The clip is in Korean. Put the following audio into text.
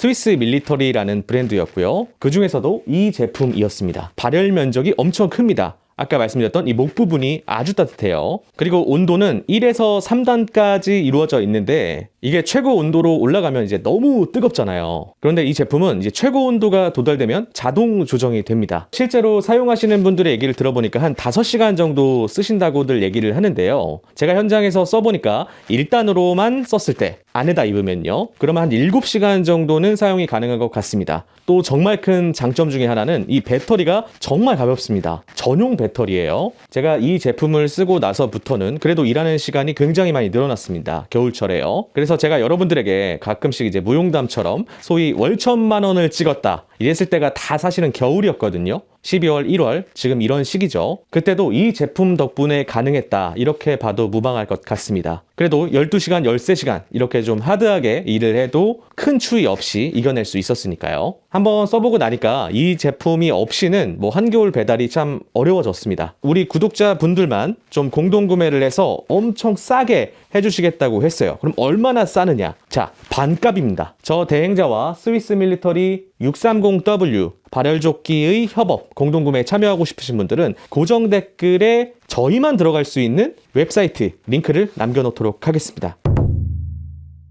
스위스 밀리터리라는 브랜드였고요. 그 중에서도 이 제품이었습니다. 발열 면적이 엄청 큽니다. 아까 말씀드렸던 이 목 부분이 아주 따뜻해요. 그리고 온도는 1에서 3단까지 이루어져 있는데 이게 최고 온도로 올라가면 이제 너무 뜨겁잖아요. 그런데 이 제품은 이제 최고 온도가 도달되면 자동 조정이 됩니다. 실제로 사용하시는 분들의 얘기를 들어보니까 한 5시간 정도 쓰신다고들 얘기를 하는데요. 제가 현장에서 써보니까 1단으로만 썼을 때 안에다 입으면요. 그러면 한 7시간 정도는 사용이 가능한 것 같습니다. 또 정말 큰 장점 중에 하나는 이 배터리가 정말 가볍습니다. 전용 배터리예요. 제가 이 제품을 쓰고 나서부터는 그래도 일하는 시간이 굉장히 많이 늘어났습니다. 겨울철에요. 그래서 제가 여러분들에게 가끔씩 이제 무용담처럼 소위 월천만 원을 찍었다. 이랬을 때가 다 사실은 겨울이었거든요. 12월, 1월, 지금 이런 시기죠. 그때도 이 제품 덕분에 가능했다. 이렇게 봐도 무방할 것 같습니다. 그래도 12시간, 13시간 이렇게 좀 하드하게 일을 해도 큰 추위 없이 이겨낼 수 있었으니까요. 한번 써보고 나니까 이 제품이 없이는 뭐 한겨울 배달이 참 어려워졌습니다. 우리 구독자 분들만 좀 공동 구매를 해서 엄청 싸게 해주시겠다고 했어요. 그럼 얼마나 싸느냐? 자, 반값입니다. 저 대행자와 스위스 밀리터리 630W 발열조끼의 협업 공동구매에 참여하고 싶으신 분들은 고정 댓글에 저희만 들어갈 수 있는 웹사이트 링크를 남겨놓도록 하겠습니다.